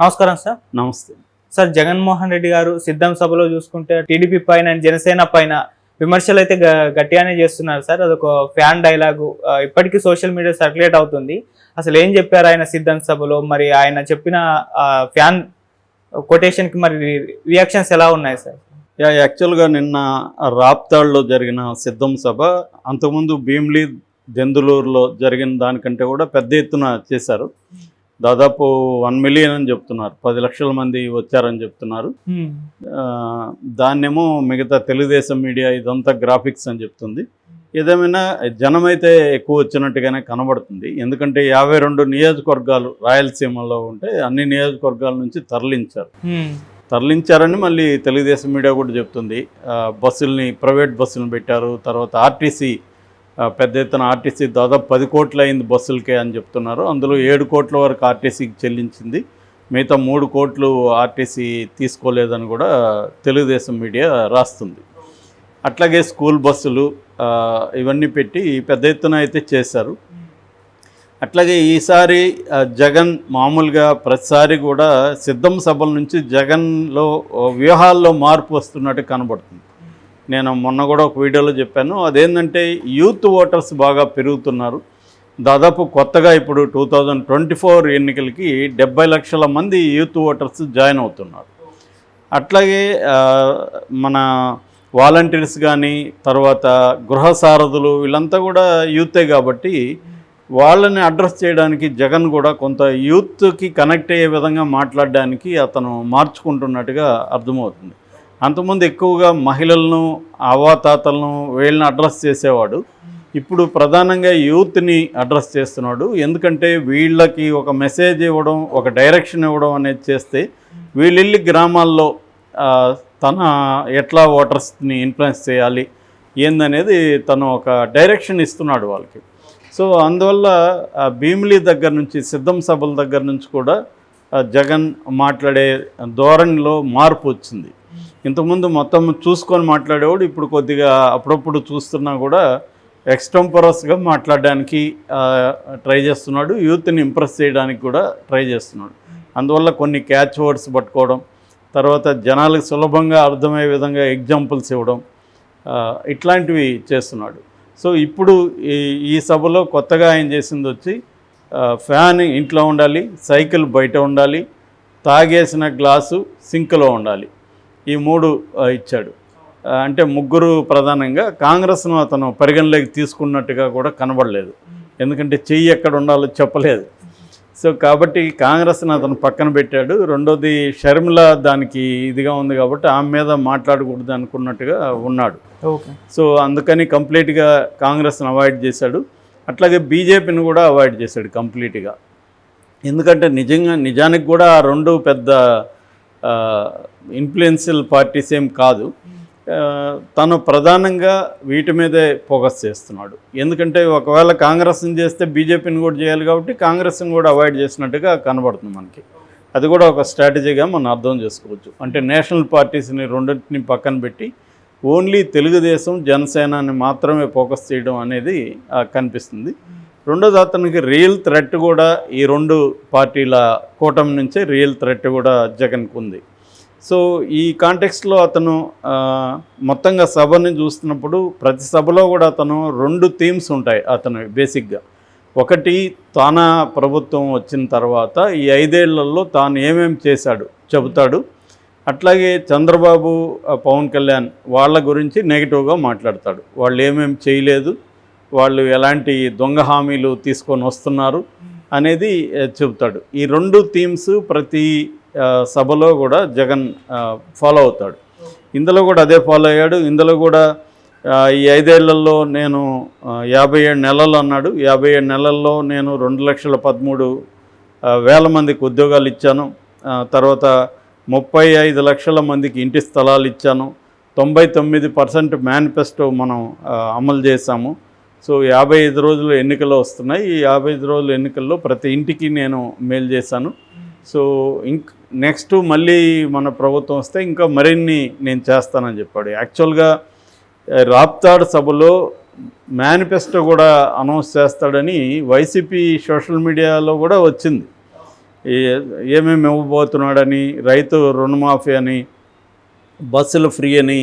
నమస్కారం సార్. నమస్తే. సార్ జగన్మోహన్ రెడ్డి గారు సిద్ధం సభలో చూసుకుంటే టీడీపీ పైన జనసేన పైన విమర్శలు అయితే గట్టిగానే చేస్తున్నారు సార్. అదొక ఫ్యాన్ డైలాగు. ఇప్పటికీ సోషల్ మీడియా సర్క్యులేట్ అవుతుంది. అసలు ఏం చెప్పారు ఆయన సిద్ధం సభలో? మరి ఆయన చెప్పిన ఫ్యాన్ కొటేషన్కి మరి రియాక్షన్స్ ఎలా ఉన్నాయి సార్? యా యాక్చువల్గా నిన్న రాప్తాడ్లో జరిగిన సిద్ధం సభ అంతకుముందు భీమ్లీ దెందులూరులో జరిగిన దానికంటే కూడా పెద్ద ఎత్తున చేశారు. దాదాపు వన్ మిలియన్ అని చెప్తున్నారు. పది లక్షల మంది వచ్చారని చెప్తున్నారు. దాన్నేమో మిగతా తెలుగుదేశం మీడియా ఇదంతా గ్రాఫిక్స్ అని చెప్తుంది. ఏదేమైనా జనం అయితే ఎక్కువ వచ్చినట్టుగానే కనబడుతుంది. ఎందుకంటే యాభై రెండు నియోజకవర్గాలు రాయలసీమలో ఉంటే అన్ని నియోజకవర్గాల నుంచి తరలించారు. తరలించారని మళ్ళీ తెలుగుదేశం మీడియా కూడా చెప్తుంది. బస్సుల్ని ప్రైవేట్ బస్సులను పెట్టారు. తర్వాత ఆర్టీసీ పెద్ద ఎత్తున ఆర్టీసీ దాదాపు పది కోట్లు అయింది బస్సులకే అని చెప్తున్నారు. అందులో ఏడు కోట్ల వరకు ఆర్టీసీకి చెల్లించింది. మిగతా మూడు కోట్లు ఆర్టీసీ తీసుకోలేదని కూడా తెలుగుదేశం మీడియా రాస్తుంది. అట్లాగే స్కూల్ బస్సులు ఇవన్నీ పెట్టి పెద్ద ఎత్తున అయితే చేశారు. అట్లాగే ఈసారి జగన్ మామూలుగా ప్రతిసారి కూడా సిద్ధం సభల నుంచి జగన్లో వ్యూహాల్లో మార్పు వస్తున్నట్టు కనబడుతుంది. నేను మొన్న కూడా ఒక వీడియోలో చెప్పాను. అదేంటంటే యూత్ ఓటర్స్ బాగా పెరుగుతున్నారు. దాదాపు కొత్తగా ఇప్పుడు టూ థౌజండ్ ట్వంటీ ఫోర్ ఎన్నికలకి డెబ్బై లక్షల మంది యూత్ ఓటర్స్ జాయిన్ అవుతున్నారు. అట్లాగే మన వాలంటీర్స్ కానీ తర్వాత గృహ సారథులు వీళ్ళంతా కూడా యూతే కాబట్టి వాళ్ళని అడ్రస్ చేయడానికి జగన్ కూడా కొంత యూత్కి కనెక్ట్ అయ్యే విధంగా మాట్లాడడానికి అతను మార్చుకుంటున్నట్టుగా అర్థమవుతుంది. అంతకుముందు ఎక్కువగా మహిళలను అవాతాతలను వీళ్ళని అడ్రస్ చేసేవాడు. ఇప్పుడు ప్రధానంగా యూత్ని అడ్రస్ చేస్తున్నాడు. ఎందుకంటే వీళ్ళకి ఒక మెసేజ్ ఇవ్వడం ఒక డైరెక్షన్ ఇవ్వడం అనేది చేస్తే వీళ్ళెళ్ళి గ్రామాల్లో తన ఎట్లా ఓటర్స్ని ఇన్ఫ్లుయెన్స్ చేయాలి ఏందనేది తను ఒక డైరెక్షన్ ఇస్తున్నాడు వాళ్ళకి. సో అందువల్ల భీమిలి దగ్గర నుంచి సిద్ధం సభల దగ్గర నుంచి కూడా జగన్ మాట్లాడే ధోరణిలో మార్పు వచ్చింది. ఇంతకుముందు మొత్తం చూసుకొని మాట్లాడేవాడు ఇప్పుడు కొద్దిగా అప్పుడప్పుడు చూస్తున్నా కూడా ఎక్స్టెంపరస్గా మాట్లాడడానికి ట్రై చేస్తున్నాడు. యూత్ని ఇంప్రెస్ చేయడానికి కూడా ట్రై చేస్తున్నాడు. అందువల్ల కొన్ని క్యాచ్ వర్డ్స్ పట్టుకోవడం తర్వాత జనాలకు సులభంగా అర్థమయ్యే విధంగా ఎగ్జాంపుల్స్ ఇవ్వడం ఇట్లాంటివి చేస్తున్నాడు. సో ఇప్పుడు ఈ ఈ సభలో కొత్తగా ఆయన చేసింది వచ్చి ఫ్యాన్ ఇంట్లో ఉండాలి సైకిల్ బయట ఉండాలి తాగేసిన గ్లాసు సింక్లో ఉండాలి. ఈ మూడు ఇచ్చాడు. అంటే ముగ్గురు ప్రధానంగా కాంగ్రెస్ను అతను పరిగణలోకి తీసుకున్నట్టుగా కూడా కనబడలేదు. ఎందుకంటే చెయ్యి ఎక్కడ ఉండాలో చెప్పలేదు. సో కాబట్టి కాంగ్రెస్ని అతను పక్కన పెట్టాడు. రెండోది షర్మిల దానికి ఇదిగా ఉంది కాబట్టి ఆమె మీద మాట్లాడకూడదు అనుకున్నట్టుగా ఉన్నాడు. సో అందుకని కంప్లీట్గా కాంగ్రెస్ని అవాయిడ్ చేశాడు. అట్లాగే బీజేపీని కూడా అవాయిడ్ చేశాడు కంప్లీట్గా. ఎందుకంటే నిజంగా నిజానికి కూడా ఆ రెండు పెద్ద ఇన్ఫ్లుయెన్షియల్ పార్టీస్ ఏం కాదు. తను ప్రధానంగా వీటి మీదే ఫోకస్ చేస్తున్నాడు. ఎందుకంటే ఒకవేళ కాంగ్రెస్ని చేస్తే బీజేపీని కూడా చేయాలి కాబట్టి కాంగ్రెస్ని కూడా అవాయిడ్ చేసినట్టుగా కనబడుతుంది మనకి. అది కూడా ఒక స్ట్రాటజీగా మనం అర్థం చేసుకోవచ్చు. అంటే నేషనల్ పార్టీస్ని రెండింటిని పక్కన పెట్టి ఓన్లీ తెలుగుదేశం జనసేనని మాత్రమే ఫోకస్ చేయడం అనేది కనిపిస్తుంది. రెండోది అతనికి రియల్ థ్రెట్ కూడా ఈ రెండు పార్టీల కూటమి నుంచే రియల్ థ్రెట్ కూడా జగన్కు ఉంది. సో ఈ కాంటెక్స్ట్లో అతను మొత్తంగా సభని చూస్తున్నప్పుడు ప్రతి సభలో కూడా అతను రెండు థీమ్స్ ఉంటాయి అతను బేసిక్గా. ఒకటి తాన ప్రభుత్వం వచ్చిన తర్వాత ఈ ఐదేళ్ళలో తాను ఏమేమి చేశాడు చెబుతాడు. అట్లాగే చంద్రబాబు పవన్ కళ్యాణ్ వాళ్ళ గురించి నెగిటివ్గా మాట్లాడతాడు. వాళ్ళు ఏమేమి చేయలేదు వాళ్ళు ఎలాంటి దొంగ హామీలు తీసుకొని వస్తున్నారు అనేది చెబుతాడు. ఈ రెండు థీమ్స్ ప్రతి సభలో కూడా జగన్ ఫాలో అవుతాడు. ఇందులో కూడా అదే ఫాలో అయ్యాడు. ఇందులో కూడా ఈ ఐదేళ్ళలో నేను యాభై ఏడు నెలలు అన్నాడు. యాభై ఏడు నెలల్లో నేను రెండు లక్షల పదమూడు వేల మందికి ఉద్యోగాలు ఇచ్చాను. తర్వాత ముప్పై ఐదు లక్షల మందికి ఇంటి స్థలాలు ఇచ్చాను. తొంభై తొమ్మిది పర్సెంట్ మేనిఫెస్టో మనం అమలు చేశాము. సో యాభై ఐదు రోజులు ఎన్నికలు వస్తున్నాయి. ఈ యాభై ఐదు రోజుల ఎన్నికల్లో ప్రతి ఇంటికి నేను మేలు చేశాను. సో ఇంక్ నెక్స్ట్ మళ్ళీ మన ప్రభుత్వం వస్తే ఇంకా మరిన్ని నేను చేస్తానని చెప్పాడు. యాక్చువల్గా రాప్తాడ్ సభలో మేనిఫెస్టో కూడా అనౌన్స్ చేస్తాడని వైసీపీ సోషల్ మీడియాలో కూడా వచ్చింది. ఏమేమి ఇవ్వబోతున్నాడని రైతు రుణమాఫీ అని బస్సులు ఫ్రీ అని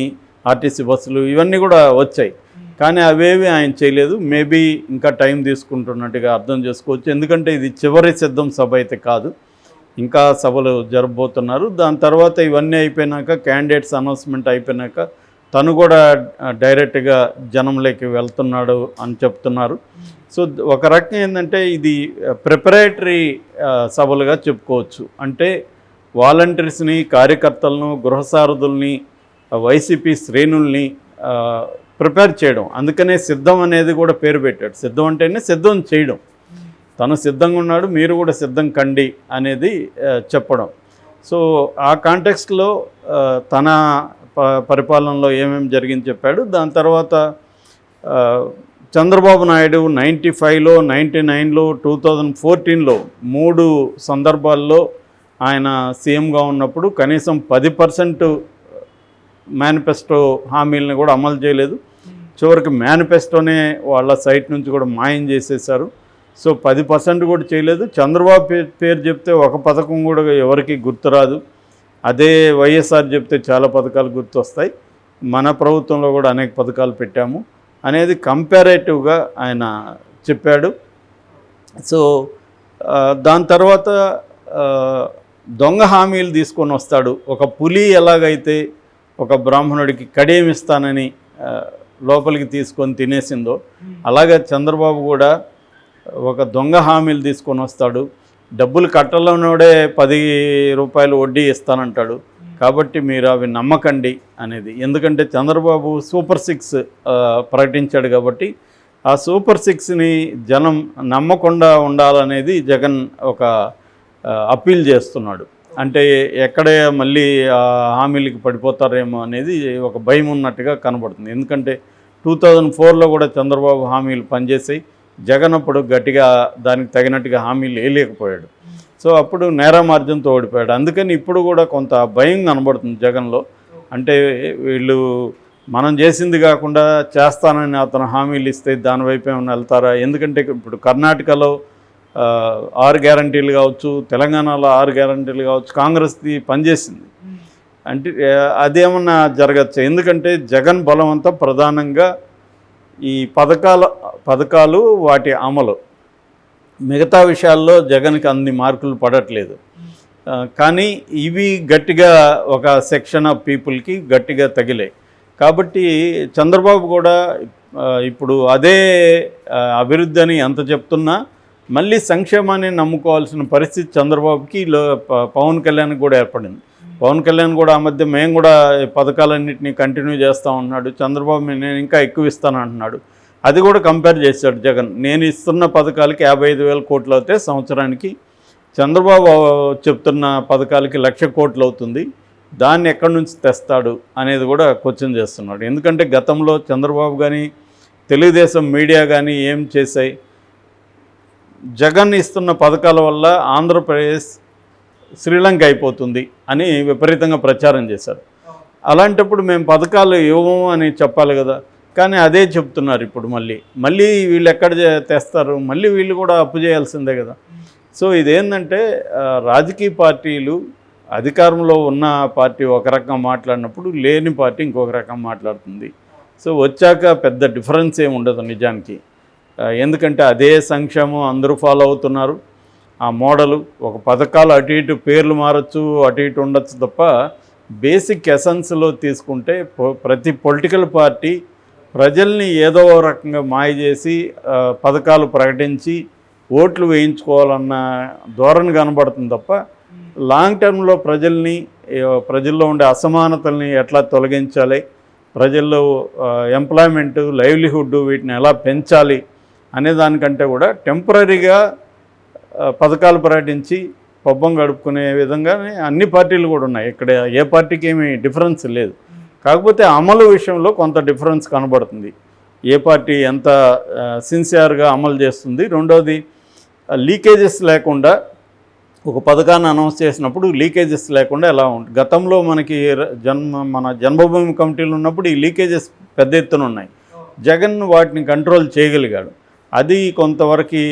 ఆర్టీసీ బస్సులు ఇవన్నీ కూడా వచ్చాయి. కానీ అవేవి ఆయన చేయలేదు. మేబీ ఇంకా టైం తీసుకుంటున్నట్టుగా అర్థం చేసుకోవచ్చు. ఎందుకంటే ఇది చివరి సిద్ధం సభ అయితే కాదు. ఇంకా సభలు జరగబోతున్నారు. దాని తర్వాత ఇవన్నీ అయిపోయినాక క్యాండిడేట్స్ అనౌన్స్మెంట్ అయిపోయినాక తను కూడా డైరెక్ట్గా జనంలోకి వెళ్తున్నాడు అని చెప్తున్నారు. సో ఒక రకం ఏంటంటే ఇది ప్రిపరేటరీ సభలుగా చెప్పుకోవచ్చు. అంటే వాలంటీర్స్ని కార్యకర్తలను గృహసారథుల్ని వైసీపీ శ్రేణుల్ని ప్రిపేర్ చేయడం. అందుకనే సిద్ధం అనేది కూడా పేరు పెట్టాడు. సిద్ధం అంటేనే సిద్ధం చేయడం. తను సిద్ధంగా ఉన్నాడు మీరు కూడా సిద్ధం కండి అనేది చెప్పడం. సో ఆ కాంటెక్స్ట్లో తన ప- పరిపాలనలో ఏమేమి జరిగింది చెప్పాడు. దాని తర్వాత చంద్రబాబు నాయుడు నైంటీ ఫైవ్లో నైంటీ నైన్లో టూ థౌజండ్ ఫోర్టీన్లో మూడు సందర్భాల్లో ఆయన సీఎంగా ఉన్నప్పుడు కనీసం పది పర్సెంట్ మేనిఫెస్టో హామీలను కూడా అమలు చేయలేదు. చివరికి మేనిఫెస్టోనే వాళ్ళ సైట్ నుంచి కూడా మాయం చేసేసారు సో పది పర్సెంట్ కూడా చేయలేదు. చంద్రబాబు పేరు చెప్తే ఒక పథకం కూడా ఎవరికి గుర్తురాదు. అదే వైఎస్ఆర్ చెప్తే చాలా పథకాలు గుర్తొస్తాయి. మన ప్రభుత్వంలో కూడా అనేక పథకాలు పెట్టాము. అనేది కంపారేటివ్గా ఆయన చెప్పాడు. సో దాని తర్వాత దొంగ హామీలు తీసుకొని వస్తాడు. ఒక పులి ఎలాగైతే ఒక బ్రాహ్మణుడికి కడియమిస్తానని ఆ, లోపలికి తీసుకొని తినేసిందో అలాగే చంద్రబాబు కూడా ఒక దొంగ హామీలు తీసుకొని వస్తాడు. డబ్బులు కట్టలోనోడే పది రూపాయలు వడ్డీ ఇస్తానంటాడు. కాబట్టి మీరు అవి నమ్మకండి అనేది. ఎందుకంటే చంద్రబాబు సూపర్ సిక్స్ ప్రకటించాడు కాబట్టి ఆ సూపర్ సిక్స్ని జనం నమ్మకుండా ఉండాలనేది జగన్ ఒక అప్పీల్ చేస్తున్నాడు. అంటే ఎక్కడే మళ్ళీ ఆ హామీలకి పడిపోతారేమో అనేది ఒక భయం ఉన్నట్టుగా కనబడుతుంది. ఎందుకంటే టూ థౌజండ్ ఫోర్లో కూడా చంద్రబాబు హామీలు పనిచేసాయి. జగన్ అప్పుడు గట్టిగా దానికి తగినట్టుగా హామీలు వేయలేకపోయాడు. సో అప్పుడు నేరమార్జంతో ఓడిపోయాడు. అందుకని ఇప్పుడు కూడా కొంత భయం కనబడుతుంది జగన్లో. అంటే వీళ్ళు మనం చేసింది కాకుండా చేస్తానని అతను హామీలు ఇస్తే దాని వైపు ఏమైనా వెళ్తారా? ఎందుకంటే ఇప్పుడు కర్ణాటకలో ఆరు గ్యారంటీలు కావచ్చు తెలంగాణలో ఆరు గ్యారంటీలు కావచ్చు కాంగ్రెస్ది పనిచేసింది. అంటే అదేమన్నా జరగచ్చు? ఎందుకంటే జగన్ బలం అంతా ప్రధానంగా ఈ పథకాల పథకాలు వాటి అమలు. మిగతా విషయాల్లో జగన్కి అన్ని మార్కులు పడట్లేదు. కానీ ఇవి గట్టిగా ఒక సెక్షన్ ఆఫ్ పీపుల్కి గట్టిగా తగిలాయి. కాబట్టి చంద్రబాబు కూడా ఇప్పుడు అదే అభివృద్ధి అని ఎంత చెప్తున్నా మళ్ళీ సంక్షేమాన్ని నమ్ముకోవాల్సిన పరిస్థితి చంద్రబాబుకి లో ప- పవన్ కళ్యాణ్కి కూడా ఏర్పడింది. పవన్ కళ్యాణ్ కూడా ఆ మధ్య మేము కూడా పథకాలన్నింటినీ కంటిన్యూ చేస్తూ ఉన్నాడు చంద్రబాబు నేను ఇంకా ఎక్కువ ఇస్తాను అంటున్నాడు. అది కూడా కంపేర్ చేశాడు జగన్. నేను ఇస్తున్న పథకాలకి యాభై ఐదు వేల కోట్లు అయితే సంవత్సరానికి చంద్రబాబు చెప్తున్న పథకాలకి లక్ష కోట్లు అవుతుంది. దాన్ని ఎక్కడి నుంచి తెస్తాడు అనేది కూడా క్వశ్చన్ చేస్తున్నాడు. ఎందుకంటే గతంలో చంద్రబాబు కానీ తెలుగుదేశం మీడియా కానీ ఏం చేశాయి? జగన్ ఇస్తున్న పథకాల వల్ల ఆంధ్రప్రదేశ్ శ్రీలంక అయిపోతుంది అని విపరీతంగా ప్రచారం చేశారు. అలాంటప్పుడు మేము పథకాలు ఇవ్వము అని చెప్పాలి కదా కానీ అదే చెప్తున్నారు ఇప్పుడు మళ్ళీ. మళ్ళీ వీళ్ళు ఎక్కడ చే- తెస్తారు? మళ్ళీ వీళ్ళు కూడా అప్పు చేయాల్సిందే కదా. సో ఇదేంటంటే రాజకీయ పార్టీలు అధికారంలో ఉన్న పార్టీ ఒక రకం మాట్లాడినప్పుడు లేని పార్టీ ఇంకొక రకం మాట్లాడుతుంది. సో వచ్చాక పెద్ద డిఫరెన్స్ ఏమి ఉండదు నిజానికి. ఎందుకంటే అదే సంక్షేమం అందరూ ఫాలో అవుతున్నారు. ఆ మోడలు ఒక పథకాలు అటు ఇటు పేర్లు మారచ్చు అటు ఇటు ఉండొచ్చు తప్ప బేసిక్ ఎసెన్స్లో తీసుకుంటే ప్రతి పొలిటికల్ పార్టీ ప్రజల్ని ఏదో రకంగా మాయ చేసి పథకాలు ప్రకటించి ఓట్లు వేయించుకోవాలన్న ధోరణి కనబడుతుంది తప్ప లాంగ్ టర్మ్లో ప్రజల్ని ప్రజల్లో ఉండే అసమానతల్ని ఎట్లా తొలగించాలి ప్రజల్లో ఎంప్లాయ్మెంటు లైవ్లీహుడ్ వీటిని ఎలా పెంచాలి అనే దానికంటే కూడా టెంపరీగా పథకాలు ప్రకటించి పబ్బం గడుపుకునే విధంగానే అన్ని పార్టీలు కూడా ఉన్నాయి. ఇక్కడ ఏ పార్టీకి ఏమీ డిఫరెన్స్ లేదు. కాకపోతే అమలు విషయంలో కొంత డిఫరెన్స్ కనబడుతుంది. ఏ పార్టీ ఎంత సిన్సియర్గా అమలు చేస్తుంది. రెండోది లీకేజెస్ లేకుండా ఒక పథకాన్ని అనౌన్స్ చేసినప్పుడు లీకేజెస్ లేకుండా ఎలా ఉంటుంది గతంలో మనకి జన్మ మన జన్మభూమి కమిటీలు ఉన్నప్పుడు ఈ లీకేజెస్ పెద్ద ఎత్తున ఉన్నాయి. జగన్ వాటిని కంట్రోల్ చేయగలిగాడు. అది కొంతవరకు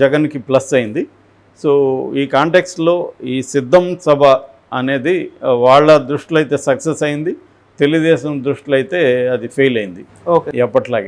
జగన్కి ప్లస్ అయింది. సో ఈ కాంటెక్స్లో ఈ సిద్ధం సభ అనేది వాళ్ళ దృష్టిలో అయితే సక్సెస్ అయింది. తెలుగుదేశం దృష్టిలో అయితే అది ఫెయిల్ అయింది. ఓకే. ఎప్పట్లాగే.